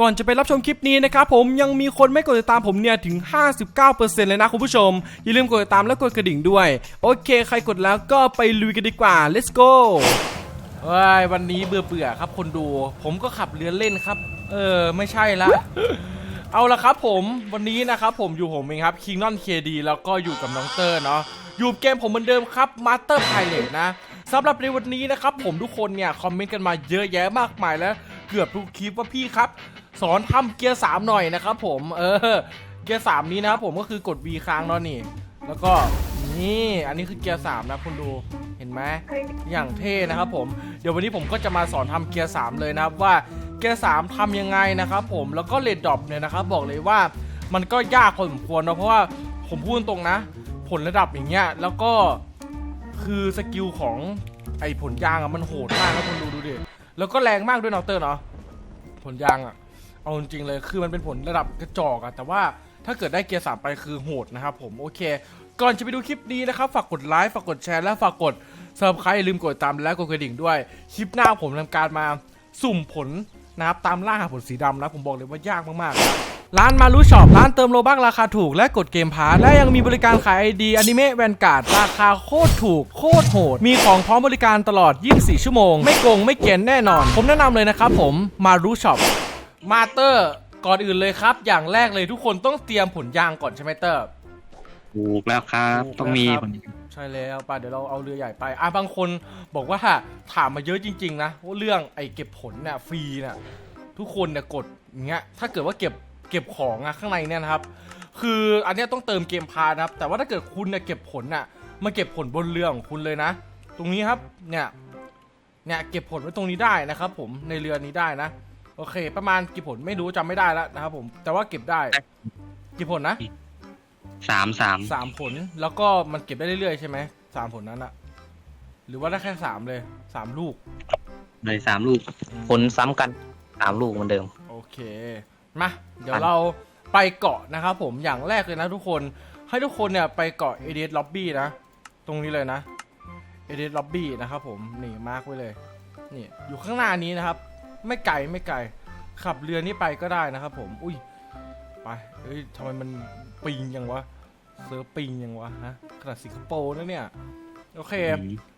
ก่อนจะไปรับชมคลิปนี้นะครับผมยังมีคนไม่กดติดตามผมเนี่ยถึง 59%เลยนะคุณผู้ชม อย่าลืมกดติดตามและกดกระดิ่งด้วย โอเค ใครกดแล้วก็ไปลุยกันดีกว่า let's go เฮ้ยวันนี้เบื่อเบื่อครับคนดู ผมก็ขับเรือเล่นครับ เออไม่ใช่ละ เอาละครับผมวันนี้นะครับผมอยู่ผมเองครับคิงนอนเคดีแล้วก็อยู่กับน้องเตอร์เนาะอยู่เกมผมเหมือนเดิมครับมาสเตอร์ไพเลตนะสำหรับในวันนี้นะครับผมทุกคนเนี่ย คอมเมนต์กันมาเยอะแยะมากมายแล้ว เกือบทุกคลิปว่าพี่ครับ สอนทำเกียร์สามหน่อยนะครับผมเออเกียร์สามนี้นะครับผมก็คือกด V ค้างเนาะนี่ แล้วก็นี่อันนี้คือเกียร์สามนะคุณดูเห็นไหมอย่างเท่นะครับผมเดี๋ยววันนี้ผมก็จะมาสอนทำเกียร์สามเลยนะครับว่าเกียร์สามทำยังไงนะครับผมแล้วก็เลดดรอปเนี่ยนะครับบอกเลยว่ามันก็ยากพอสมควรเนอะเพราะว่าผมพูดตรงนะ ผลระดับอย่างเงี้ยแล้วก็คือสกิลของไอ้ผลยางอะมันโหดมากนะคุณดูดูดิแล้วก็แรงมากด้วยเนาะเตอร์เนาะผลยางอะ เอาจริงๆเลยคือมันเป็นผลระดับกระจอกอะแต่ว่าถ้าเกิดได้เกียร์สามไปคือโหดนะครับผมโอเค ก่อนจะไปดูคลิปนี้นะครับ ฝากกดไลค์ฝากกดแชร์และฝากกด subscribe อย่าลืมกดติดตามและกดกระดิ่งด้วย คลิปหน้าผมทำการมาสุ่มผลนะครับตามล่าหาผลสีดำนะผมบอกเลยว่ายากมากๆร้านมารุช็อปร้านเติมโลบักราคาถูกและกดเกมพาร์และยังมีบริการขายไอดีอนิเมะแวนการ์ดราคาโคตรถูก โคตรโหด มีของพร้อมบริการตลอด 24 ชั่วโมง ไม่โกง ไม่เกินแน่นอน ผมแนะนำเลยนะครับผมมารุช็อป มาเตอร์ก่อนอื่นเลยครับ อย่างแรกเลยทุกคนต้องเตรียมผลยางก่อนใช่ไหมเตอร์ ถูกแล้วครับ ถูกต้องมีแล้วครับ ผลใช่แล้วไปเดี๋ยวเราเอาเรือใหญ่ไปอะบางคนบอกว่าถามมาเยอะจริง ๆ นะว่าเรื่องไอ้เก็บผลเนี่ยฟรีเนี่ยทุกคนเนี่ยกดอย่างเงี้ยถ้าเกิดว่าเก็บเก็บของอะข้างในเนี่ยนะครับ คืออันเนี้ยต้องเติมเกมพานะครับ แต่ว่าถ้าเกิดคุณเนี่ยเก็บผลน่ะมาเก็บผลบนเรือของคุณเลยนะ ตรงนี้ครับเนี่ยเนี่ยเก็บผลไว้ตรงนี้ได้นะครับ ผมในเรือนี้ได้นะ โอเค ประมาณกี่ผลไม่รู้จำไม่ได้แล้วนะครับผม แต่ว่าเก็บได้ กี่ผลนะสามสามสามผลแล้วก็มันเก็บได้เรื่อยๆใช่ไหมสามผลนั้นอะหรือว่าได้แค่สามเลยสามลูกเลยสามลูก ผลซ้ำกันสามลูกเหมือนเดิม โอเคมาเดี๋ยวเราไปเกาะนะครับผมอย่างแรกเลยนะทุกคนให้ทุกคนเนี่ยไปเกาะเอเดสล็อบบี้นะ ตรงนี้เลยนะเอเดสล็อบบี้นะครับผมนี่มาร์กไว้เลยนี่อยู่ข้างหน้านี้นะครับ ไม่ไกลไม่ไกล ขับเรือนี้ไปก็ได้นะครับผม อุ้ย ไป เฮ้ยทำไมมันปิงยังวะ เซิร์ฟปิงยังวะฮะ ขนาดสิงคโปร์นะเนี่ย โอเค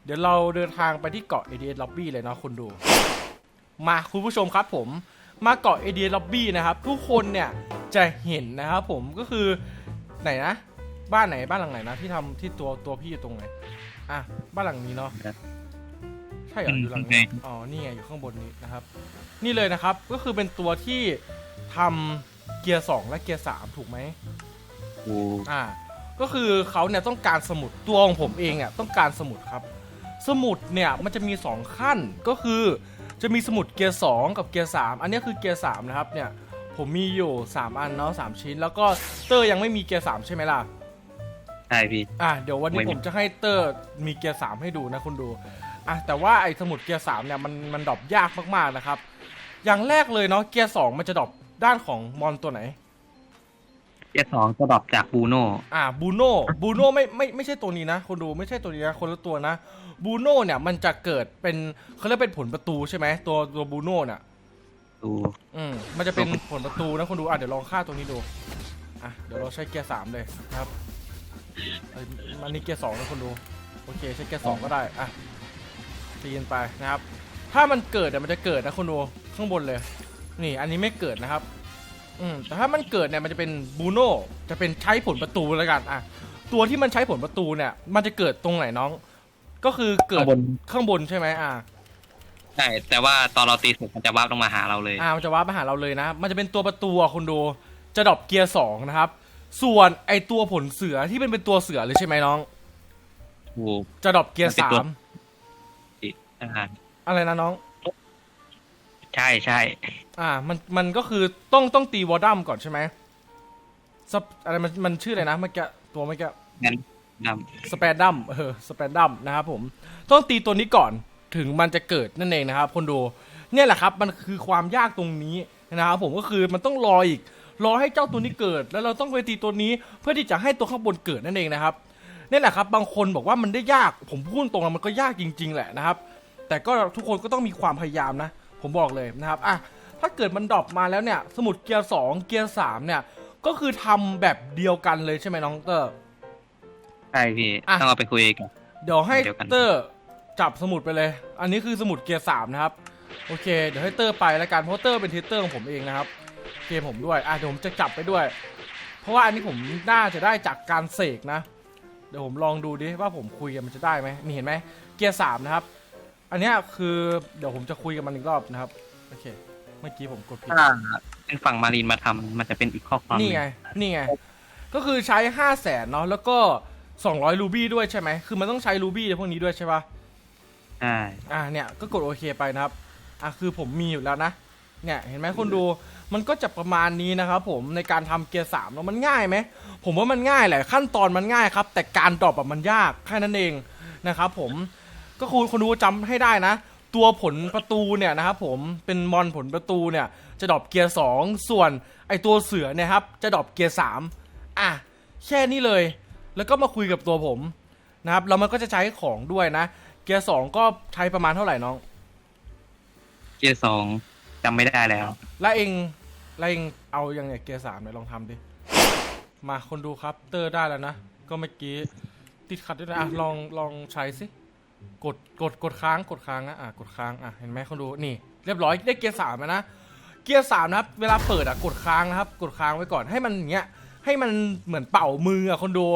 เดี๋ยวเราเดินทางไปที่เกาะ ADS Lobby เลยเนาะคุณดู มาคุณผู้ชมครับผม มาเกาะ ADS Lobby นะครับ ทุกคนเนี่ยจะเห็นนะครับผม ก็คือไหนนะ บ้านไหนบ้านหลังไหนนะที่ทำที่ตัวตัวพี่อยู่ตรงไหน อะ บ้านหลังนี้เนาะใช่เหรออยู่หลังนี้อ๋อนี่ไงอยู่ข้างบนนี้นะครับ นี่เลยนะครับก็คือเป็นตัวที่ทำเกียร์สองและเกียร์สามถูกไหมถูกอ่า ก็คือเขาเนี่ยต้องการสมุดตัวของผมเองอะต้องการสมุดครับ สมุดเนี่ยมันจะมี2ขั้นก็คือจะมีสมุดเกียร์2กับเกียร์3อันนี้คือเกียร์3นะครับเนี่ยผมมีอยู่ 3 อันเนาะ3ชิ้น แล้วก็เตอร์ยังไม่มีเกียร์3ใช่ไหมล่ะใช่พี่ อะเดี๋ยววันนี้ไม่มีผมจะให้เตอร์มีเกียร์3ให้ดูนะคุณดู อะแต่ว่าไอ้สมุดเกียร์3เนี่ยมันมันดรอปยากมากๆนะครับ อย่างแรกเลยเนาะเกียร์2มันจะดรอปด้านของมอนตัวไหน เกียร์สองจะดรอปจากบูโน่อ่าบูโน่บูโน่ไม่ไม่ไม่ใช่ตัวนี้นะคนดูไม่ใช่ตัวนี้นะคนละตัวนะบูโน่เนี่ยมันจะเกิดเป็นเขาเรียกเป็นผลประตูใช่ไหมตัวตัวบูโน่เนี่ยถูกอืมมันจะเป็นผลประตูนะคนดูอะเดี๋ยวลองฆ่าตัวนี้ดูอะเดี๋ยวเราใช้เกียร์สามเลยนะครับเอ้ยอันนี้เกียร์สองนะคนดูโอเคใช้เกียร์สองก็ได้อะ ตีกันไปนะครับ ถ้ามันเกิดเดี๋ยวมันจะเกิดนะคนดูข้างบนเลย นี่อันนี้ไม่เกิดนะครับ อืมแต่ถ้ามันเกิดเนี่ยมันจะเป็นบูโน่จะเป็นใช้ผลประตูแล้วกันอะตัวที่มันใช้ผลประตูเนี่ย มันจะเกิดตรงไหนน้อง ก็คือเกิดข้างบน ข้างบนใช่ไหมอ่าใช่แต่ว่าตอนเราตีเสร็จมันจะวาร์ปลงมาหาเราเลย อ่ามันจะวาร์ปมาหาเราเลยนะ มันจะเป็นตัวประตูอะคุณดู จะดรอปเกียร์สองนะครับ ส่วนไอตัวผลเสือที่เป็นเป็นตัวเสือเลยใช่ไหมน้อง ถูก จะดรอปเกียร์มันเป็นสาตัว ม อ่าอะไรนะน้อง ใช่ใช่อ่า มันมันก็คือต้องต้องตีวอร์ดัมก่อนใช่ไหมซับอะไรมันมันชื่ออะไรนะเมื่อกี้ตัวเมื่อกี้งั้นนสเปนดัมเออสเปนดัมนะครับผม ต้องตีตัวนี้ก่อนถึงมันจะเกิดนั่นเองนะครับคนดูเนี่ยแหละครับ มันคือความยากตรงนี้นะครับผมก็คือมันต้องรออีก รอให้เจ้าตัวนี้เกิด แล้วเราต้องไปตีตัวนี้ เพื่อที่จะให้ตัวข้างบนเกิดนั่นเองนะครับนี่แหละครับ บางคนบอกว่ามันได้ยากผมพูดตรงๆมันก็ยากจริง ๆ แหละนะครับ แต่ก็ทุกคนก็ต้องมีความพยายามนะ ผมบอกเลยนะครับอะถ้าเกิดมันดรอปมาแล้วเนี่ย สมุดเกียร์สองเกียร์สามเนี่ย ก็คือทำแบบเดียวกันเลยใช่ไหมน้องเตอร์ใช่พี่อะต้องเอาไปคุยกัน เดี๋ยวให้เดียวกันเตอร์จับสมุดไปเลย อันนี้คือสมุดเกียร์สามนะครับ โอเค เดี๋ยวให้เตอร์ไปแล้วกัน เพราะเตอร์เป็นเทสเตอร์ของผมเองนะครับเกมผมด้วย อะเดี๋ยวผมจะจับไปด้วย เพราะว่าอันนี้ผมน่าจะได้จากการเสกนะ เดี๋ยวผมลองดูดิว่าผมคุยกันมันจะได้ไหมนี่เห็นไหม เกียร์สามนะครับ อันเนี้ยคือเดี๋ยวผมจะคุยกับมันอีกรอบนะครับ โอเค เมื่อกี้ผมกดผิด ถ้าเป็นฝั่งมารีนมาทำมันจะเป็นอีกข้อความหนี่นึ่งไง นี่ไง ก็คือใช้ห้าแสนเนาะ แล้วก็200รูบี้ด้วยใช่ไหม คือมันต้องใช้รูบี้ในพวกนี้ด้วยใช่ปะใช่อ่า เนี่ยก็กดโอเคไปนะครับ อะคือผมมีอยู่แล้วนะ เนี่ยเห็นไหมคนดู มันก็จะประมาณนี้นะครับผมในการทำเกียร์สามแล้วมันง่ายไหม ผมว่ามันง่ายแหละขั้นตอนมันง่ายครับ แต่การดรอปอะมันยากแค่นั้นเองนะครับผม ก็คุณคนดูจำให้ได้นะ ตัวผลประตูเนี่ยนะครับผมเป็นมอนผลประตูเนี่ยจะดรอปเกียร์สองส่วนไอตัวเสือเนี่ยครับจะดรอปเกียร์สามอะแค่นี้เลย แล้วก็มาคุยกับตัวผมนะครับแล้วมันก็จะใช้ของด้วยนะ เกียร์สองก็ใช้ประมาณเท่าไหร่น้อง เกียร์สองจำไม่ได้แล้ว แล้วเองแล้วเองเอาอย่างไงเกียร์สามเนี่ยลองทำดิ มาคนดูครับเตอร์ได้แล้วนะ ก็เมื่อกี้ ติดขัดด้วยนะอะลองลองใช้สิ กดกดกดค้างกดค้างนะอะกดค้างอะเห็นไหมคนดูนี่ เรียบร้อยได้เกียร์สามแล้วนะเกียร์สามนะครับ เวลาเปิดอะกดค้างนะครับ กดค้างไว้ก่อนให้มันอย่างเงี้ยให้มันเหมือนเป่ามืออะคนดู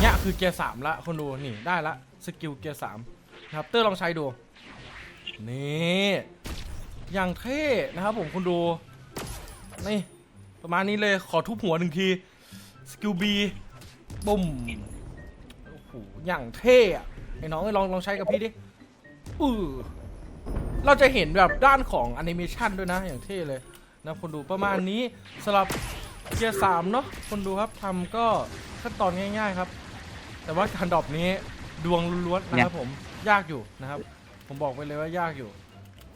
เนี้ยคือเกียร์สามละคนดูนี่ได้ละสกิลเกียร์สามนะครับเตอร์ลองใช้ดูนี่อย่างเท่นะครับผมคุณดูนี่ประมาณนี้เลยขอทุบหัวหนึ่งทีสกิลบีบุ้มโอ้โหอย่างเท่อะ ไอ้น้องเอ้ยลองลองใช้กับพี่ดิอือเราจะเห็นแบบด้านของแอนิเมชันด้วยนะอย่างเท่เลยนะคนดูประมาณนี้สำหรับเกียร์สามเนาะคนดูครับทำก็ขั้นตอนง่าย ๆครับ แต่ว่าการดรอปนี้ดวงล้วนๆนะครับผมยากอยู่นะครับ ผมบอกไปเลยว่ายากอยู่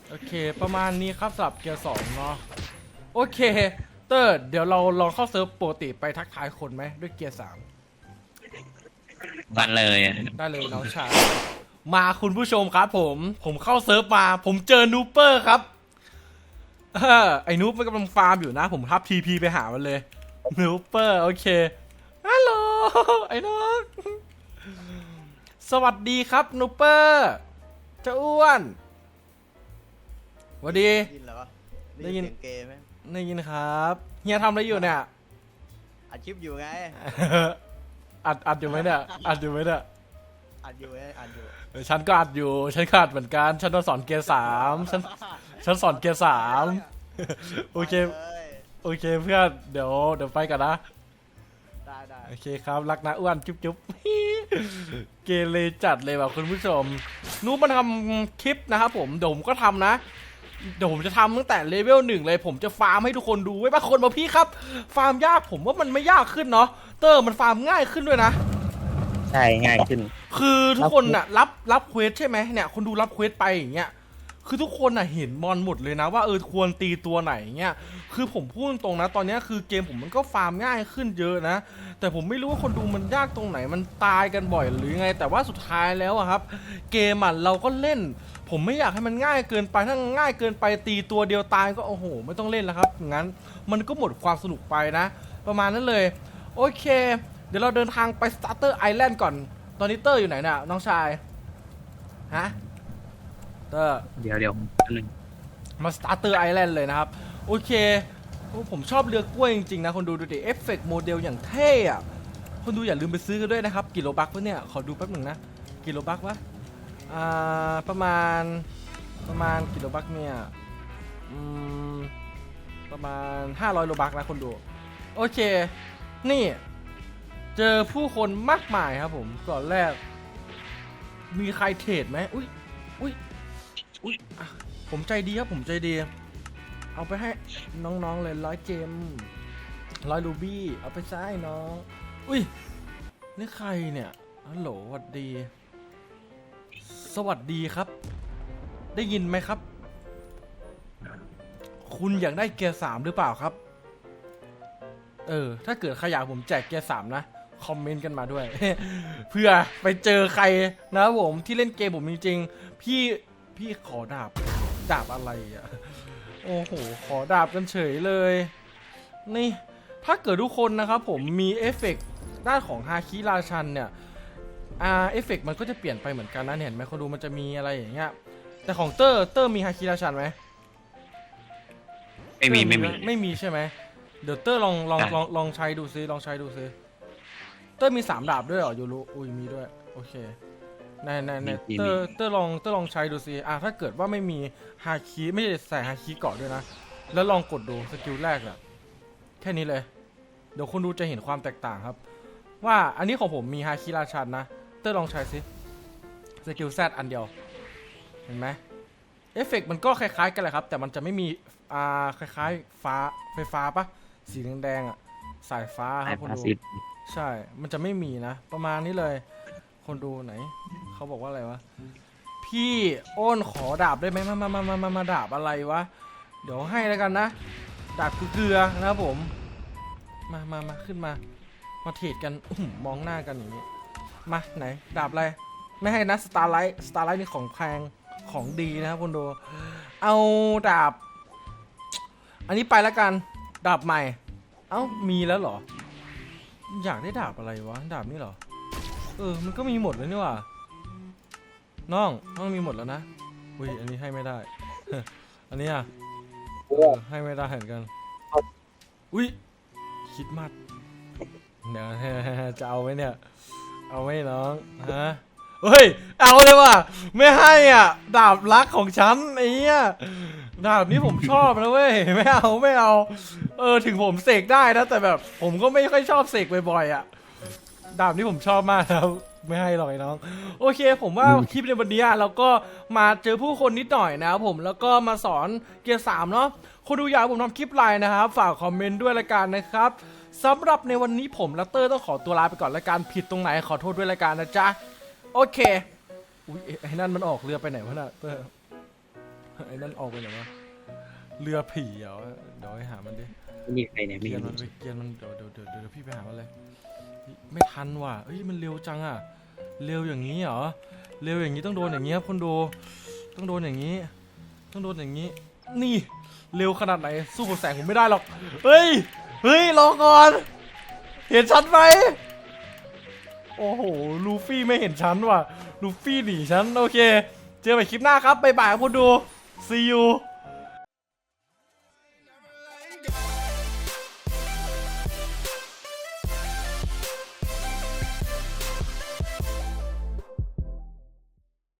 โอเค ประมาณนี้ครับสำหรับเกียร์สองเนาะโอเค เตอร์เดี๋ยวเราลองเข้าเซิร์ฟปกติไปทักทายคนไหมด้วยเกียร์สาม บันเลยได้เลยน้องชายมาคุณผู้ชมครับผม ผมเข้าเซิร์ฟมา ผมเจอนูเปอร์ครับเออไอ้นูปมันกำลังฟาร์มอยู่นะ ผมทับทีพีไปหามันเลยนูเปอร์โอเคฮัลโหลไอ้น้องสวัสดีครับนูเปอร์เจ้าอ้วนสวัสดี ได้ยินเหรอได้ได้ยิยินนเสียงเกมไหมได้ยินครับเฮียทำอะไรอยู่เนี่ยอัดคลิปอยู่ไง อัดอัดอยู่ไหมเนี่ยอัดอยู่ไหมเนี่ยอัดอยู่ไงอัดอยู่เออฉันก็อัดอยู่ฉันก็อัดเหมือนกันฉันต้องสอนเกียร์สามฉันฉันสอนเกียร์สามโอเคไปลยโอเคเพื่อนเดี๋ยวเดี๋ยวไปกันนะได้ได้โอเคครับ รักนะอ้วนจุ๊บจุ๊บเกเรจัดเลยว่ะคุณผู้ชมนู้มาทำคลิปนะครับผมเดี๋ยวผมก็ทำนะเดี๋ยวผมจะทำตั้งแต่เลเวลหนึ่งเลย ผมจะฟาร์มให้ทุกคนดูไว้ยบางคนบอกพี่ครับ ฟาร์มยากผมว่ามันไม่ยากขึ้นเนาะ เตอร์มันฟาร์มง่ายขึ้นด้วยนะ ใช่ง่ายขึ้น คือทุกคนน่ะรับรับเควสใช่ไหมเนี่ยคนดูรับเควสไปอย่างเงี้ยคือทุกคนน่ะเห็นมอนหมดเลยนะว่าเออควรตีตัวไหนเงี้ยคือผมพูดตรงๆนะ ตอนเนี้ยคือเกมผมมันก็ฟาร์มง่ายขึ้นเยอะนะ แต่ผมไม่รู้ว่าคนดูมันยากตรงไหนมันตายกันบ่อยหรือไง แต่ว่าสุดท้ายแล้วอะครับ เกมอะเราก็เล่น ผมไม่อยากให้มันง่ายเกินไปถ้าง่ายเกินไปตีตัวเดียวตายก็โอ้โห ไม่ต้องเล่นแล้วครับงั้นมันก็หมดความสนุกไปนะ ประมาณนั้นเลย โอเค เดี๋ยวเราเดินทางไป Starter Island ก่อน ตอนนี้เตอร์อยู่ไหนเนี่ยน้องชาย ฮะ เตอร์ เดี๋ยวเดี๋ยวแป๊บนึงมา Starter Island เลยนะครับ โอเคโอ้ผมชอบเรือกล้วยจริง ๆ นะ คนดูดูดิเอฟเฟกต์โมเดลอย่างเท่อะคนดูอย่าลืมไปซื้อกันด้วยนะครับ กิโลบักวะเนี่ย ขอดูแป๊บหนึ่งนะ กิโลบักวะอ่าประมาณประมาณกิโลบักเนี่ยอืมประมาณ 500โลบักนะคนดู โอเค นี่ เจอผู้คนมากมายครับผมก่อนแรก มีใครเทรดไหมอุ้ยอุ้ยอุ้ยผมใจดีครับผมใจดี เอาไปให้น้องๆเลยร้อยเจมร้อยรูบี้เอาไปซ้ายน้อง อุ้ยนี่ใครเนี่ยฮัลโหลสวัสดี สวัสดีครับ ได้ยินไหมครับ คุณอยากได้เกียร์สามหรือเปล่าครับ เออ ถ้าเกิดใครอยากผมแจกเกียร์สามนะ คอมเมนต์กันมาด้วย เพื่อไปเจอใครนะครับผมที่เล่นเกมผมจริงๆ พี่พี่ขอดาบ ดาบอะไรอะโอ้โห ขอดาบกันเฉยเลย นี่ ถ้าเกิดทุกคนนะครับผมมีเอฟเฟกต์ด้านของฮาคิราชันเนี่ยอ่าเอฟเฟกต์มันก็จะเปลี่ยนไปเหมือนกันนะเห็นไหมคนดูมันจะมีอะไรอย่างเงี้ย แต่ของเตอร์เตอร์มีฮาคิราชันไหมไม่มีเตอร์ไม่มีหไม่มีใช่ไหม เดี๋ยวเตอร์ลองลองใช่ลองลองใช้ดูซิลองใช้ดูซิเตอร์มีสามดาบด้วยเหรอยูรุอุ้ยมีด้วย โอเคในในในเตอร์เตอร์ลองเตอร์ลองใช้ดูซิอะถ้าเกิดว่าไม่มีฮาคิไม่ได้ใส่ฮาคิเกาะด้วยนะ แล้วลองกดดูสกิลแรกอะแค่นี้เลย เดี๋ยวคุณดูจะเห็นความแตกต่างครับ ว่าอันนี้ของผมมีฮาคิราชันนะ เตอร์ลองใช้ซิสกิลแซดอันเดียว เห็นไหมเอฟเฟกต์มันก็คล้ายๆกันแหละครับ แต่มันจะไม่มีอ่าคล้ายๆฟ้าไฟฟ้าปะ สีแดงๆอะสายฟ้าคไอ้รับคุณพาดูซิฟใช่ มันจะไม่มีนะ ประมาณนี้เลย คนดูไหน เขาบอกว่าอะไรวะ พี่โอนขอดาบได้ไหมมามามามามามาดาบอะไรวะ เดี๋ยวให้แล้วกันนะ ดาบเกลือนะครับผม มามามาขึ้นมา มาเทรดกันอื้อหือมองหน้ากันอย่างนี้ มาไหน ดาบอะไร ไม่ให้นะสตาร์ไลท์สตาร์ไลท์นี่ของแพงของดีนะครับคุณดู เอาดาบ อันนี้ไปแล้วกัน ดาบใหม่ เอ้า มีแล้วเหรอ อยากได้ดาบอะไรวะ ดาบนี่เหรอ เออ มันก็มีหมดแล้วนี่หว่าน้อง น้องมีหมดแล้วนะ อุ้ย อันนี้ให้ไม่ได้ อันนี้อะเออให้ไม่ได้เหมือนกัน อุ้ย คิดมากเดี๋ยว จะเอาไหมเนี่ย เอาไหมน้อง ฮะเฮ้ย เอาเลยว่ะ ไม่ให้อะ ดาบรักของฉันไอ้เนี้ย ดาบนี้ผมชอบนะเว้ยไม่เอาไม่เอา เออถึงผมเสกได้นะแต่แบบ ผมก็ไม่ค่อยชอบเสกบ่อยๆอะดาบนี้ผมชอบมากนะครับไม่ให้หรอกไอ้น้อง โอเค ผมว่าคลิปในวันนี้เราก็มาเจอผู้คนนิดหน่อยนะครับผมแล้วก็มาสอนเกียร์สามเนาะคนดูอยากให้ผมทำคลิปไลน์นะครับ ฝากคอมเมนต์ด้วยละกันนะครับสำหรับในวันนี้ผมและเตอร์ต้องขอตัวลาไปก่อนละกันผิดตรงไหนขอโทษด้วยละกันนะจ๊ะโอเคอุ้ยไอ้ไอ้นั่นมันออกเรือไปไหนวะน่ะเตอร์ ไอ้นั่นออกไปไหนวะเรือผีเหรอเดี๋ยวให้หามันดิไม่มีใครเนี่ยไม่เกียมีร์มันไปเกียร์มันเดี๋ยวเดี๋ยวเดี๋ยวเดี๋ยวพี่ไปหามันเลยเฮ้ยไม่ทันว่ะเฮ้ยมันเร็วจังอะเร็วอย่างนี้เหรอเร็วอย่างนี้ต้องโดนอย่างนี้ครับคนดูต้องโดนอย่างนี้ ต้องโดนอย่างนี้ นี่เร็วขนาดไหนสู้กับแสงผมไม่ได้หรอกเฮ้ยเฮ้ยรอก่อน เห็นฉันไหมโอ้โหลูฟี่ไม่เห็นฉันว่ะลูฟี่หนีฉันโอเค เจอกันใหม่คลิปหน้าครับบ๊ายบายครับคนดู see you